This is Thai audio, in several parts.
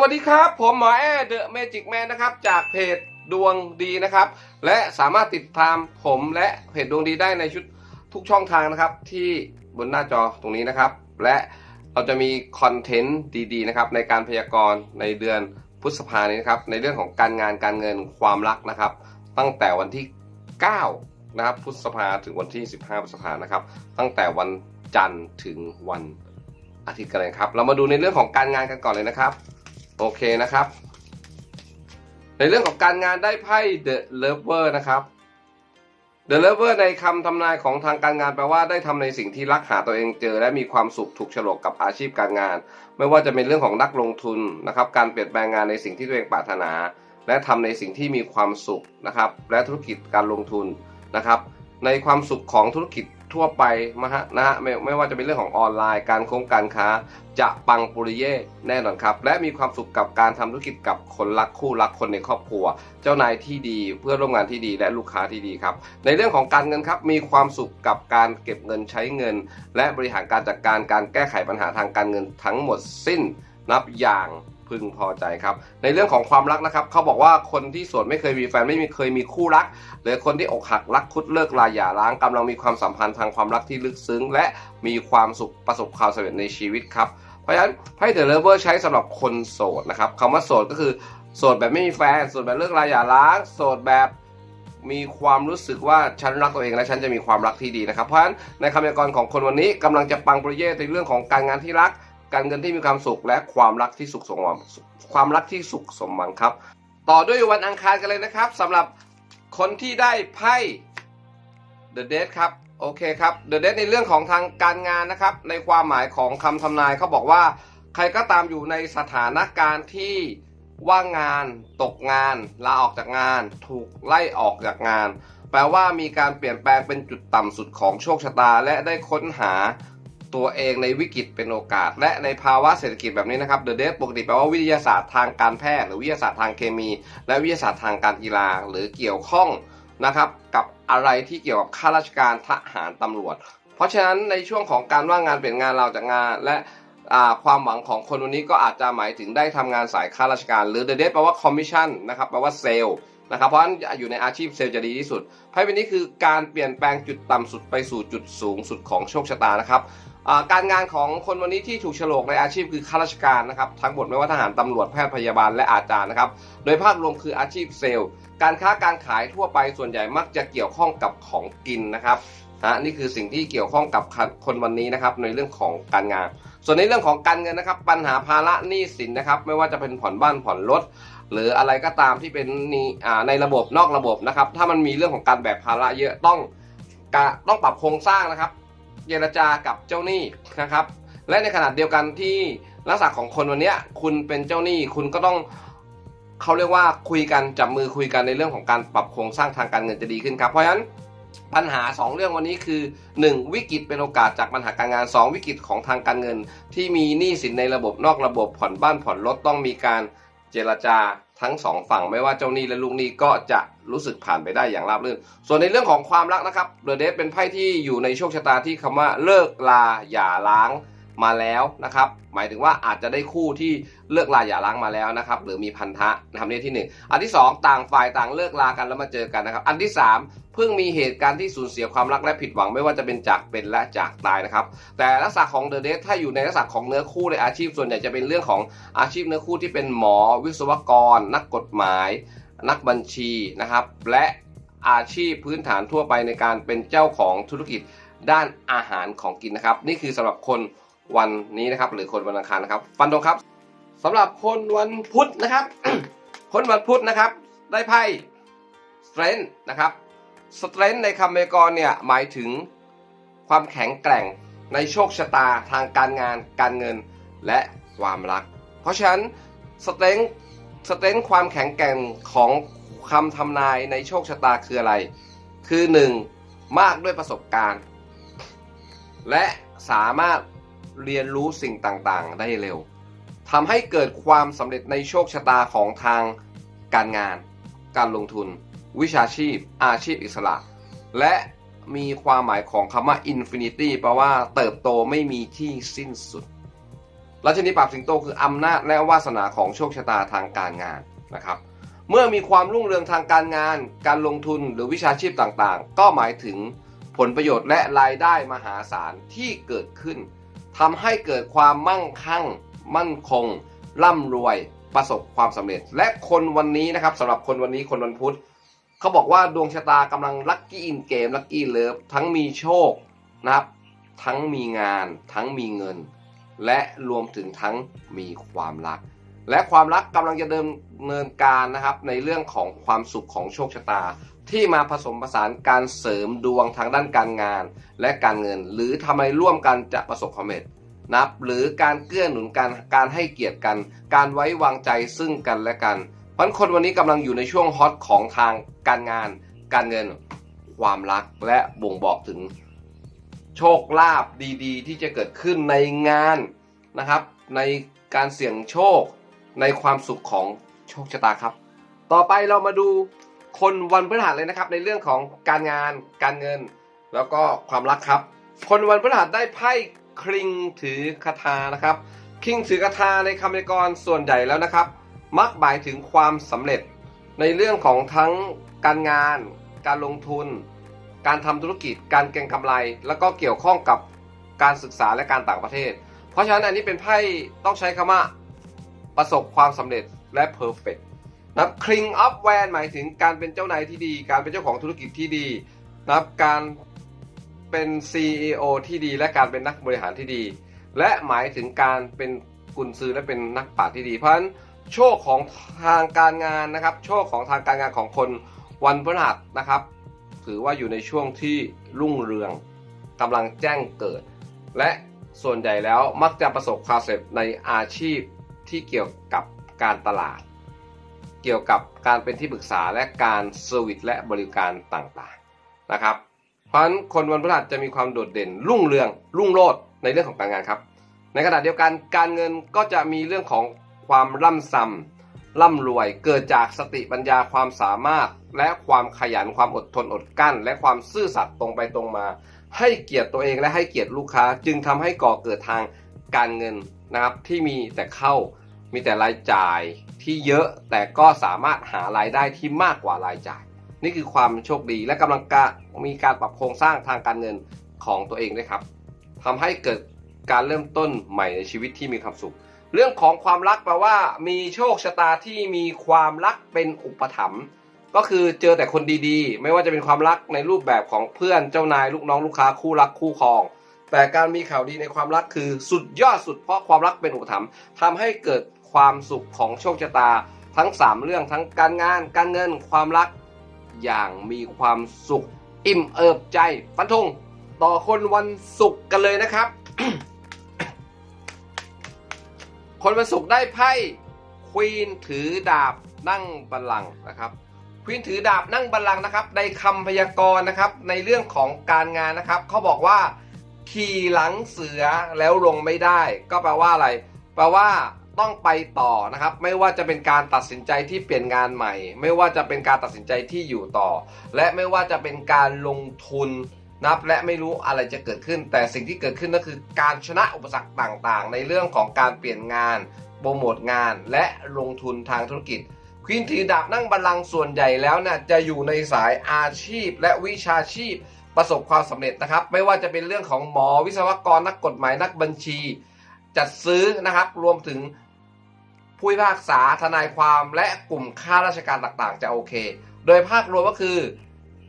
วัสดีครับ ผมหมอแอเดอะเมจิกแมนนะครับ จากเพจดวงดีนะครับ และสามารถติดตามผมและเพจดวงดีได้ในชุดทุกช่องทางนะครับ ที่บนหน้าจอตรงนี้นะครับ และเราจะมีคอนเทนต์ดีๆนะครับในการพยากรณ์ในเดือนพฤษภานี้นะครับ ในเรื่องของการงานการเงินความรักนะครับ ตั้งแต่วันที่ 9 นะครับพฤษภาถึงวันที่ 15พฤษภานะครับ ตั้งแต่วันจันทร์ถึงวันอาทิตย์กันเลยครับ เรามาดูในเรื่องของการงานกันก่อนเลยนะครับ โอเคนะครับ ในเรื่องของการงานได้ไพ่ The Lover นะครับ The Lover ในคำทำนายของทางการงานแปลว่าได้ทำในสิ่งที่รักหาตัวเองเจอ และมีความสุขถูกฉลกกับอาชีพการงาน ไม่ว่าจะเป็นเรื่องของนักลงทุนนะครับ การเปลี่ยนแปลงงานในสิ่งที่ตัวเองปรารถนา และทำในสิ่งที่มีความสุขนะครับ และธุรกิจการลงทุนนะครับ ในความสุขของธุรกิจ ทั่วไปมาฮะนะฮะไม่ไม่ว่าจะเป็นเรื่องของออนไลน์การโค้งการค้า จะปังปุริเย่แน่นอนครับ และมีความสุขกับการทำธุรกิจกับคนรักคู่รักคนในครอบครัว เจ้านายที่ดีเพื่อร่วมงานที่ดีและลูกค้าที่ดีครับ ในเรื่องของการเงินครับมีความสุขกับการเก็บเงินใช้เงิน และบริหารการจัดการการแก้ไขปัญหาทางการเงินทั้งหมดสิ้นนับอย่าง พึงพอใจครับ ในเรื่องของความรักนะครับเขาบอกว่าคนที่โสดไม่เคยมีแฟนไม่มีเคยมีคู่รัก หรือคนที่อกหักรักคุดเลิกลาหย่าร้างกำลังมีความสัมพันธ์ทางความรักที่ลึกซึ้ง และมีความสุขประสบความสำเร็จในชีวิตครับเพราะฉะนั้นไพ่เดอะเลเวอร์ใช้สำหรับคนโสดนะครับคำว่าโสดก็คือโสดแบบไม่มีแฟนโสดแบบเลิกลาหย่าร้างโสดแบบมีความรู้สึกว่าฉันรักตัวเองและฉันจะมีความรักที่ดีนะครับ เพราะฉะนั้นในคำพยากรณ์ของคนวันนี้กำลังจะปังปริเยในเรื่องของการงานที่รัก การเงินที่มีความสุขและความรักที่สุขสมหวังความรักที่สุขสมหวังครับ ต่อด้วยวันอังคารกันเลยนะครับสำหรับคนที่ได้ไพ่ The Dead ครับโอเคครับ The Dead ในเรื่องของทางการงานนะครับ ในความหมายของคำทำนายเขาบอกว่า ใครก็ตามอยู่ในสถานการณ์ที่ว่างงานตกงาน ลาออกจากงาน ถูกไล่ออกจากงาน แปลว่ามีการเปลี่ยนแปลงเป็นจุดต่ำสุดของโชคชะตา และได้ค้นหา ตัวเองในวิกฤตเป็นโอกาส และในภาวะเศรษฐกิจแบบนี้นะครับ The Dead ปกติแปลว่าวิทยาศาสตร์ทางการแพทย์ หรือวิทยาศาสตร์ทางเคมี และวิทยาศาสตร์ทางการกีฬา หรือเกี่ยวข้องนะครับกับอะไรที่เกี่ยวกับข้าราชการทหารตำรวจ เพราะฉะนั้นในช่วงของการว่างงานเปลี่ยนงานเราจากงานและความหวังของคนวันนี้ก็อาจจะหมายถึงได้ทำงานสายข้าราชการ หรือ The Dead แปลว่า Commission นะครับแปลว่าเซลล์นะครับเพราะฉะนั้นอยู่ในอาชีพเซลล์จะดีที่สุดไพ่ใบนี้คือการเปลี่ยนแปลงจุดต่ำสุดไปสู่จุดสูงสุดของโชคชะตานะครับ การงานของคนวันนี้ที่ถูกฉลกในอาชีพคือข้าราชการนะครับทั้งหมดไม่ว่าทหารตำรวจแพทย์พยาบาลและอาจารย์นะครับ โดยภาพรวมคืออาชีพเซลล์ การค้าการขายทั่วไปส่วนใหญ่มักจะเกี่ยวข้องกับของกินนะครับฮะนี่คือสิ่งที่เกี่ยวข้องกับคนวันนี้นะครับในเรื่องของการงาน ส่วนในเรื่องของการเงินนะครับ ปัญหาภาระหนี้สินนะครับ ไม่ว่าจะเป็นผ่อนบ้านผ่อนรถหรืออะไรก็ตามที่เป็นนี่อ่าในระบบนอกระบบนะครับ ถ้ามันมีเรื่องของการแบกภาระเยอะต้องต้องปรับโครงสร้างนะครับ เจรจากับเจ้าหนี้นะครับ และในขณะเดียวกันที่ลักษณะของคนวันนี้คุณเป็นเจ้าหนี้คุณก็ต้องเขาเรียกว่าคุยกันจับมือคุยกันในเรื่องของการปรับโครงสร้างทางการเงินจะดีขึ้นครับ เพราะฉะนั้นปัญหา 2 เรื่องวันนี้คือ 1. วิกฤตเป็นโอกาสจากปัญหาการงาน 2 วิกฤตของทางการเงิน ที่มีหนี้สินในระบบนอกระบบผ่อนบ้านผ่อนรถต้องมีการเจรจาทั้งสองฝั่งไม่ว่าเจ้าหนี้และลูกหนี้ก็จะ รู้สึกผ่านไปได้อย่างราบรื่น ส่วนในเรื่องของความรักนะครับเดอะเดเป็นไพ่ที่อยู่ในโชคชะตาที่คำว่าเลิกลาหย่าร้างมาแล้วนะครับ หมายถึงว่าอาจจะได้คู่ที่เลิกลาหย่าร้างมาแล้วนะครับ หรือมีพันธะนะครับนี่ที่หนึ่งอันที่สองต่างฝ่ายต่างเลิกลากันแล้วมาเจอกันนะครับ อันที่สามเพิ่งมีเหตุการณ์ที่สูญเสียความรักและผิดหวังไม่ว่าจะเป็นจากเป็นและจากตายนะครับ แต่ลักษณะของเดอะเดถ้าอยู่ในลักษณะของเนื้อคู่ในอาชีพส่วนใหญ่จะเป็นเรื่องของอาชีพเนื้อคู่ที่เป็นหมอวิศวกร นักกฎหมาย นักบัญชีนะครับ และอาชีพพื้นฐานทั่วไปในการเป็นเจ้าของธุรกิจด้านอาหารของกินนะครับ นี่คือสำหรับคนวันนี้นะครับ หรือคนวันอังคารนะครับ ฟันธงครับสำหรับคนวันพุธนะครับ คนวันพุธนะครับ ได้ไพ่ strength นะครับ strength ในคำพยากรเนี่ยหมายถึงความแข็งแกร่งในโชคชะตาทางการงานการเงินและความรัก เพราะฉะนั้น strength สเตนความแข็งแกร่งของคำทำนายในโชคชะตาคืออะไร คือ 1. มากด้วยประสบการณ์ และสามารถเรียนรู้สิ่งต่างๆ ได้เร็วทำให้เกิดความสำเร็จในโชคชะตาของทางการงาน การลงทุน วิชาชีพ อาชีพอิสระ และมีความหมายของคำว่า infinity แปลว่าเติบโตไม่มีที่สิ้นสุด ราชนีปราบสิงโตคืออำนาจและวาสนาของโชคชะตาทางการงานนะครับ เมื่อมีความรุ่งเรืองทางการงาน การลงทุนหรือวิชาชีพต่างๆ ก็หมายถึงผลประโยชน์และรายได้มหาศาลที่เกิดขึ้นทำให้เกิดความมั่งคั่ง มั่นคง ร่ำรวย ประสบความสำเร็จ และคนวันนี้นะครับสำหรับคนวันนี้คนวันพุธเขาบอกว่าดวงชะตากำลังลัคกี้อินเกมลัคกี้เลิฟทั้งมีโชคนะครับทั้งมีงาน ทั้งมีเงิน และรวมถึงทั้งมีความรัก และความรักกำลังจะเดินเนินการนะครับในเรื่องของความสุขของโชคชะตา ที่มาผสมผสานการเสริมดวงทางด้านการงาน และการเงิน หรือทำให้ร่วมกันจะประสบความสำเร็จนับ หรือการเกื้อหนุนกันการให้เกียรติกัน การไว้วางใจซึ่งกันและกันเพราะฉะนั้นคนวันนี้กำลังอยู่ในช่วงฮอตของทางการงาน การเงิน ความรักและบ่งบอกถึง โชคลาภดีๆ ที่จะเกิดขึ้นในงานนะครับ ในการเสี่ยงโชคในความสุขของโชคชะตาครับ ต่อไปเรามาดูคนวันพฤหัสเลยนะครับ ในเรื่องของการงานการเงิน แล้วก็ความรักครับ คนวันพฤหัสได้ไพ่คริงถือคาถานะครับคิงถือคาถาในคำพยากรณ์ส่วนใหญ่แล้วนะครับ มักหมายถึงความสำเร็จในเรื่องของทั้งการงาน การลงทุน การทำธุรกิจ การเก็งกำไร แล้วก็เกี่ยวข้องกับการศึกษาและการต่างประเทศ เพราะฉะนั้นอันนี้เป็นไพ่ต้องใช้คำว่าประสบความสำเร็จและ perfect นะครับ King of w a n หมายถึงการเป็นเจ้านายที่ดี การเป็นเจ้าของธุรกิจที่ดีนะครับการเป็น CEO ที่ดี และการเป็นนักบริหารที่ดี และหมายถึงการเป็นกุนซือและเป็นนักปราชญ์ที่ดีเพราะฉะนั้นโชคของทางการงานนะครับ โชคของทางการงานของคนวันพฤหัสนะครับ ถือว่าอยู่ในช่วงที่รุ่งเรืองกำลังแจ้งเกิด และส่วนใหญ่แล้วมักจะประสบความสำเร็จในอาชีพที่เกี่ยวกับการตลาด เกี่ยวกับการเป็นที่ปรึกษาและการเซอร์วิสและบริการต่างๆนะครับ เพราะฉะนั้นคนวันพฤหัสจะมีความโดดเด่น รุ่งเรืองรุ่งโรจน์ในเรื่องของการงานครับ ในขณะเดียวกันการเงินก็จะมีเรื่องของความร่ำซ้ำ ร่ำรวยเกิดจากสติปัญญาความสามารถ และความขยันความอดทนอดกลั้น และความซื่อสัตย์ตรงไปตรงมา ให้เกียรติตัวเองและให้เกียรติลูกค้า จึงทำให้ก่อเกิดทางการเงินนะครับ ที่มีแต่เข้ามีแต่รายจ่ายที่เยอะแต่ก็สามารถหารายได้ที่มากกว่ารายจ่าย นี่คือความโชคดีและกำลังกมีการปรับโครงสร้างทางการเงินของตัวเองด้วยครับทำให้เกิดการเริ่มต้นใหม่ในชีวิตที่มีความสุข เรื่องของความรักแปลว่า มีโชคชะตาที่มีความรักเป็นอุปถัมภ์ก็คือเจอแต่คนดีๆ ไม่ว่าจะเป็นความรักในรูปแบบของเพื่อนเจ้านายลูกน้องลูกค้าคู่รักคู่ครอง แต่การมีข่าวดีในความรักคือสุดยอดสุดเพราะความรักเป็นอุปถัมภ์ทำให้เกิดความสุขของโชคชะตา ทั้ง 3 เรื่องทั้งการงาน การเงินความรัก อย่างมีความสุข อิ่มเอิบใจฟันธงต่อคนวันศุกร์กันเลยนะครับ คนวันศุกร์ได้ไพ่ควีนถือดาบนั่งบัลลังก์นะครับควีนถือดาบนั่งบัลลังก์นะครับ ในคำพยากรณ์นะครับ ในเรื่องของการงานนะครับเขาบอกว่า ขี่หลังเสือแล้วลงไม่ได้ ก็แปลว่าอะไร แปลว่าต้องไปต่อนะครับ ไม่ว่าจะเป็นการตัดสินใจที่เปลี่ยนงานใหม่ ไม่ว่าจะเป็นการตัดสินใจที่อยู่ต่อ และไม่ว่าจะเป็นการลงทุน นับและไม่รู้อะไรจะเกิดขึ้น แต่สิ่งที่เกิดขึ้นก็คือการชนะอุปสรรคต่างๆ ในเรื่องของการเปลี่ยนงานโปรโมทงานและลงทุนทางธุรกิจควีนถือดาบนั่งบัลลังก์ส่วนใหญ่แล้วเนี่ยจะอยู่ในสายอาชีพ และวิชาชีพประสบความสำเร็จนะครับ ไม่ว่าจะเป็นเรื่องของหมอวิศวกรนักกฎหมายนักบัญชี จัดซื้อนะครับรวมถึงผู้พิพากษาทนายความและกลุ่มข้าราชการต่างๆ จะโอเค โดยภาพรวมก็คือ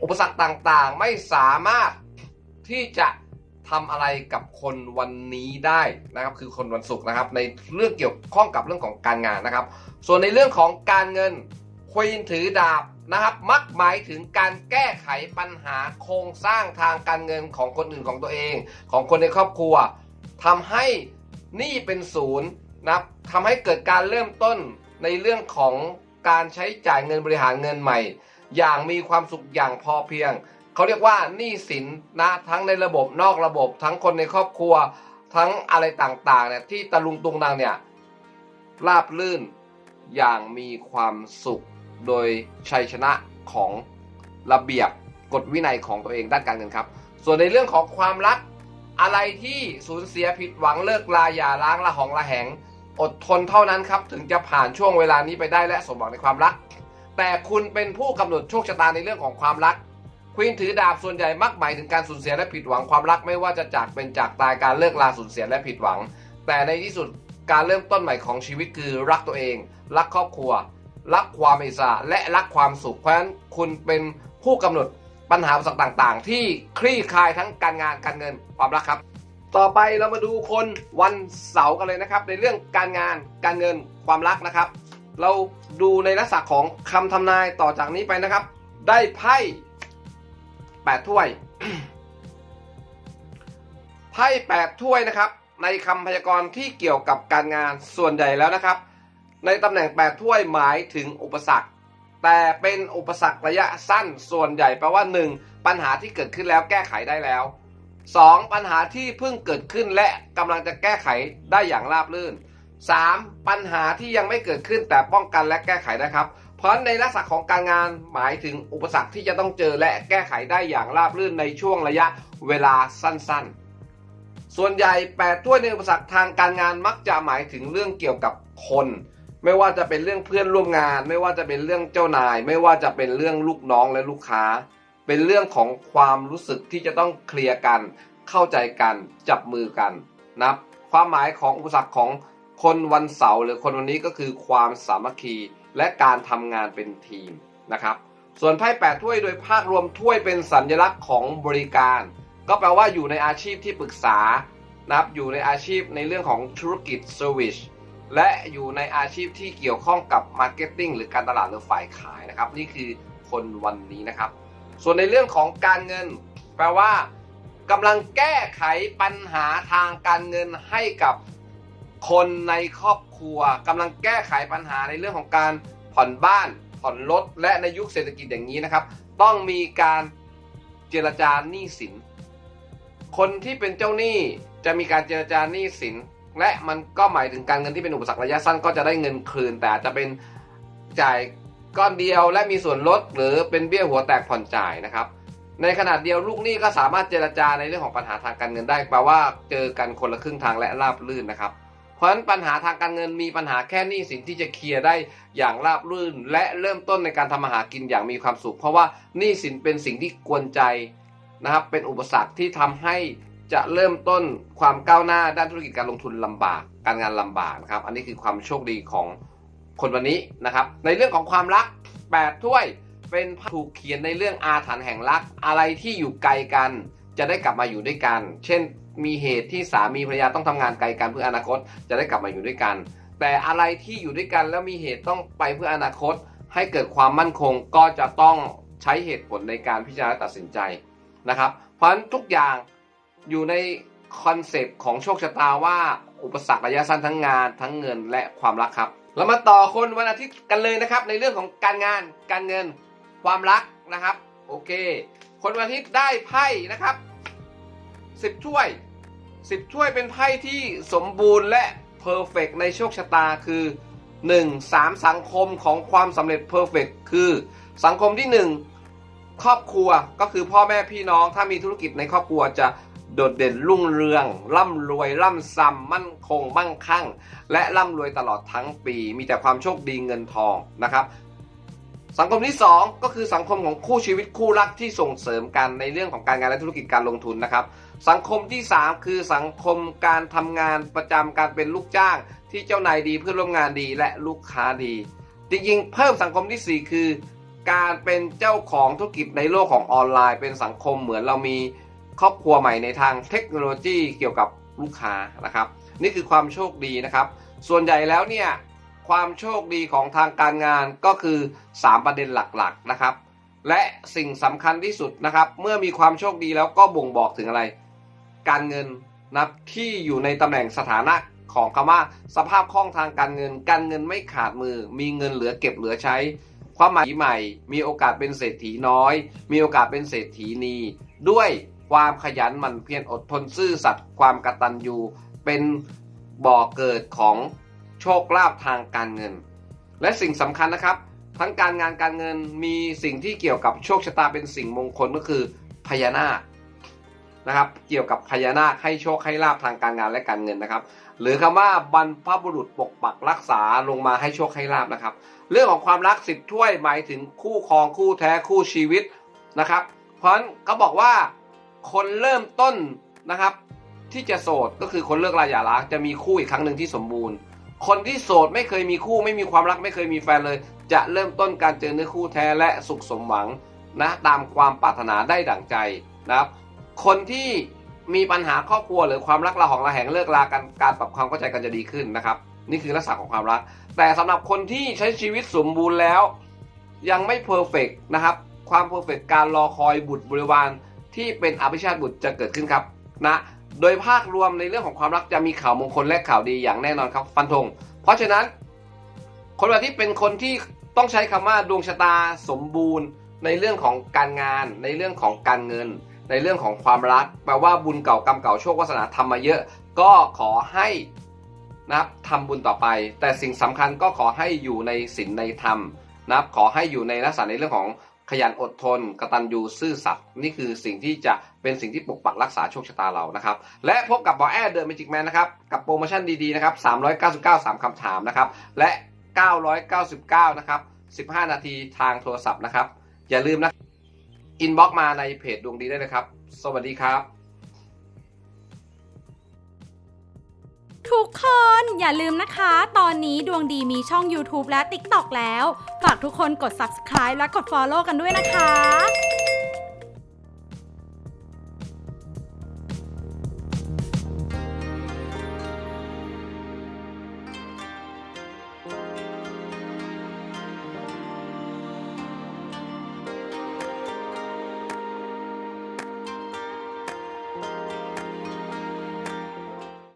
อุปสรรคต่างๆ ไม่สามารถที่จะทำอะไรกับคนวันนี้ได้นะครับ คือคนวันศุกร์นะครับ ในเรื่องเกี่ยวข้องกับเรื่องของการงานนะครับ ส่วนในเรื่องของการเงินควีนถือดาบนะครับ มักหมายถึงการแก้ไขปัญหาโครงสร้างทางการเงินของคนอื่นของตัวเอง ของคนในครอบครัวทำให้หนี้เป็นศูนย์นะครับทำให้เกิดการเริ่มต้นในเรื่องของการใช้จ่ายเงินบริหารเงินใหม่ อย่างมีความสุขอย่างพอเพียง เขาเรียกว่าหนี้สินนะทั้งในระบบนอกระบบ ทั้งคนในครอบครัว ทั้งอะไรต่างๆเนี่ยที่ตะลุงตุงนางเนี่ยราบลื่นอย่างมีความสุขโดยชัยชนะของระเบียบกฎวินัยของตัวเองด้านการเงินครับ ส่วนในเรื่องของความรักอะไรที่สูญเสียผิดหวังเลิกลาอย่าล้างละหองละแหง อดทนเท่านั้นครับ ถึงจะผ่านช่วงเวลานี้ไปได้และสมหวังในความรัก แต่คุณเป็นผู้กำหนดโชคชะตาในเรื่องของความรักควีนถือดาบส่วนใหญ่มักหมายถึงการสูญเสียและผิดหวังความรักไม่ว่าจะจากเป็นจากตายการเลิกลาสูญเสียและผิดหวัง แต่ในที่สุดการเริ่มต้นใหม่ของชีวิตคือรักตัวเอง รักครอบครัว รักความอิสระและรักความสุขเพราะฉะนั้นคุณเป็นผู้กำหนดปัญหาสรรคต่างๆ ที่คลี่คลายทั้งการงานการเงินความรักครับ ต่อไปเรามาดูคนวันเสาร์กันเลยนะครับ ในเรื่องการงานการเงินความรักนะครับ เราดูในลักษณะของคำทำนายต่อจากนี้ไปนะครับ ได้ไพ่แปดถ้วยไพ่แปดถ้วยนะครับ ในคำพยากรณ์ที่เกี่ยวกับการงานส่วนใหญ่แล้วนะครับ ในตำแหน่งแปดถ้วยหมายถึงอุปสรรค แต่เป็นอุปสรรคระยะสั้นส่วนใหญ่แปลว่า 1. ปัญหาที่เกิดขึ้นแล้วแก้ไขได้แล้ว 2. ปัญหาที่เพิ่งเกิดขึ้นและกำลังจะแก้ไขได้อย่างราบรื่น 3. ปัญหาที่ยังไม่เกิดขึ้นแต่ป้องกันและแก้ไขได้ครับ เพราะในลักษณะของการงานหมายถึงอุปสรรคที่จะต้องเจอและแก้ไขได้อย่างราบรื่นในช่วงระยะเวลาสั้นๆ ส่วนใหญ่แปดถ้วยในอุปสรรคทางการงานมักจะหมายถึงเรื่องเกี่ยวกับคน ไม่ว่าจะเป็นเรื่องเพื่อนร่วมงาน ไม่ว่าจะเป็นเรื่องเจ้านาย ไม่ว่าจะเป็นเรื่องลูกน้องและลูกค้า เป็นเรื่องของความรู้สึกที่จะต้องเคลียร์กัน เข้าใจกันจับมือกันนะความหมายของอุปสรรคของ คนวันเสาร์หรือคนวันนี้ก็คือความสามัคคีและการทำงานเป็นทีมนะครับ ส่วนไพ่แปดถ้วยโดยภาพรวมถ้วยเป็นสัญลักษณ์ของบริการ ก็แปลว่าอยู่ในอาชีพที่ปรึกษานะครับอยู่ในอาชีพในเรื่องของธุรกิจเซอร์วิสและอยู่ในอาชีพที่เกี่ยวข้องกับมาร์เก็ตติ้งหรือการตลาดหรือฝ่ายขายนะครับ นี่คือคนวันนี้นะครับ ส่วนในเรื่องของการเงิน แปลว่ากำลังแก้ไขปัญหาทางการเงินให้กับ คนในครอบครัวกำลังแก้ไขปัญหาในเรื่องของการผ่อนบ้านผ่อนรถและในยุคเศรษฐกิจอย่างนี้นะครับ ต้องมีการเจรจาหนี้สิน คนที่เป็นเจ้าหนี้จะมีการเจรจาหนี้สิน และมันก็หมายถึงการเงินที่เป็นอุปสรรคระยะสั้นก็จะได้เงินคืน แต่จจะเป็นจ่ายก้อนเดียวและมีส่วนลดหรือเป็นเบี้ยหัวแตกผ่อนจ่ายนะครับ ในขณะเดียวลูกหนี้ก็สามารถเจรจาในเรื่องของปัญหาทางการเงินได้แปลว่าเจอกันคนละครึ่งทางและราบรื่นนะครับ เพราะฉะนั้นปัญหาทางการเงินมีปัญหาแค่นี้สินที่จะเคลียร์ได้อย่างราบรื่น และเริ่มต้นในการทำมาหากินอย่างมีความสุข เพราะว่านี้สินเป็นสิ่งที่กวนใจนะครับเป็นอุปสรรคที่ทำให้จะเริ่มต้นความก้าวหน้าด้านธุรกิจการลงทุนลำบาก การงานลำบากนะครับ อันนี้คือความโชคดีของคนวันนี้นะครับ ในเรื่องของความรักแปดถ้วยเป็นถูกเขียนในเรื่องอาถรรพ์แห่งรักอะไรที่อยู่ไกลกัน จะได้กลับมาอยู่ด้วยกัน เช่น มีเหตุที่สามีภรรยาต้องทำงานไกลกันเพื่ออนาคตจะได้กลับมาอยู่ด้วยกัน แต่อะไรที่อยู่ด้วยกันแล้วมีเหตุต้องไปเพื่ออนาคต ให้เกิดความมั่นคงก็จะต้องใช้เหตุผลในการพิจารณาตัดสินใจนะครับ เพราะฉะนั้นทุกอย่างอยู่ในคอนเซปต์ของโชคชะตาว่าอุปสรรคระยะสั้นทั้งงานทั้งเงินและความรักครับเรามาต่อคนวันอาทิตย์กันเลยนะครับ ในเรื่องของการงานการเงินความรักนะครับ โอเค คนวันอาทิตย์ได้ไพ่นะครับสิบถ้วย สิบถ้วยเป็นไพ่ที่สมบูรณ์และเพอร์เฟกในโชคชะตาคือ 1. 3 สังคมของความสำเร็จเพอร์เฟกคือสังคมที่ 1 ครอบครัวก็คือพ่อแม่พี่น้องถ้ามีธุรกิจในครอบครัวจะโดดเด่นรุ่งเรือง ร่ำรวย ร่ำซ้ำมั่นคงมั่งคั่ง และร่ำรวยตลอดทั้งปี มีแต่ความโชคดีเงินทองนะครับ สังคมที่ 2 ก็คือสังคมของคู่ชีวิตคู่รักที่ส่งเสริมกันในเรื่องของการงานและธุรกิจการลงทุนนะครับ สังคมที่ 3 คือสังคมการทำงานประจำการเป็นลูกจ้าง ที่เจ้านายดีเพื่อนร่วมงานดีและลูกค้าดี จริงๆ เพิ่มสังคมทีสี่ 4 คือ การเป็นเจ้าของธุรกิจในโลกของออนไลน์ เป็นสังคมเหมือนเรามีครอบครัวใหม่ในทางเทคโนโลยีเกี่ยวกับลูกค้านะครับ นี่คือความโชคดีนะครับ ส่วนใหญ่แล้วเนี่ย ความโชคดีของทางการงานก็คือ 3 ประเด็นหลักๆนะครับ และสิ่งสำคัญที่สุดนะครับ เมื่อมีความโชคดีแล้วก็บ่งบอกถึงอะไร การเงินนับที่อยู่ในตำแหน่งสถานะของคำว่า สภาพคล่องทางการเงิน การเงินไม่ขาดมือ มีเงินเหลือเก็บเหลือใช้ ความหมายใหม่ มีโอกาสเป็นเศรษฐีน้อย มีโอกาสเป็นเศรษฐีนีด้วยความขยันหมั่นเพียรอดทนซื่อสัตย์ความกตัญญูเป็นบ่อเกิดของ โชคลาภทางการเงิน และสิ่งสำคัญนะครับ ทั้งการงานการเงินมีสิ่งที่เกี่ยวกับโชคชะตาเป็นสิ่งมงคลก็คือพญานาคนะครับ เกี่ยวกับพญานาคให้โชคให้ลาบทางการงานและการเงินนะครับ หรือคำว่าบรรพบุรุษปกปักรักษาลงมาให้โชคให้ลาบนะครับ เรื่องของความรักสิบถ้วยหมายถึงคู่ครองคู่แท้คู่ชีวิตนะครับ เพราะฉะนั้นเขาบอกว่าคนเริ่มต้นนะครับที่จะโสดก็คือคนเลิกลาหย่าร้างจะมีคู่อีกครั้งหนึ่งที่สมบูรณ์ คนที่โสดไม่เคยมีคู่ไม่มีความรักไม่เคยมีแฟนเลย จะเริ่มต้นการเจอเนื้อคู่แท้และสุขสมหวังนะตามความปรารถนาได้ดั่งใจนะครับคนที่มีปัญหาครอบครัวหรือความรักระหองระแหงเลิกลากันการปรับความเข้าใจกันจะดีขึ้นนะครับ นี่คือลักษณะของความรัก แต่สำหรับคนที่ใช้ชีวิตสมบูรณ์แล้ว ยังไม่เพอร์เฟกนะครับ ความเพอร์เฟกการรอคอยบุตรบริวารที่เป็นอภิชาติบุตรจะเกิดขึ้นครับนะ โดยภาครวมในเรื่องของความรักจะมีข่าวมงคลและข่าวดีอย่างแน่นอนครับฟันธง เพราะฉะนั้น คนแบบที่เป็นคนที่ต้องใช้คำว่าดวงชะตาสมบูรณ์ ในเรื่องของการงาน ในเรื่องของการเงิน ในเรื่องของความรักแปลว่าบุญเก่ากรรมเก่าโชควาสนาทำมาเยอะ ก็ขอให้นะครับทำบุญต่อไป แต่สิ่งสำคัญก็ขอให้อยู่ในศีลในธรรมนะครับขอให้อยู่ในลักษณะในเรื่องของ ขยันอดทน กระตันยูซื่อสัตย์นี่คือสิ่งที่จะเป็นสิ่งที่ปกปักรักษาโชคชะตาเรานะครับ และพบกับหมอแอดเดอะเมจิกแมนนะครับ กับโปรโมชั่นดีๆนะครับ399 3คำถามนะครับ และ 999 นะครับ 15 นาทีทางโทรศัพท์นะครับ อย่าลืมนะอินบ็อกมาในเพจดวงดีได้เลยครับ สวัสดีครับ ทุกคนอย่าลืมนะคะ ตอนนี้ดวงดีมีช่อง YouTube และ TikTok แล้ว ฝากทุกคนกด subscribe และกด follow กันด้วยนะคะ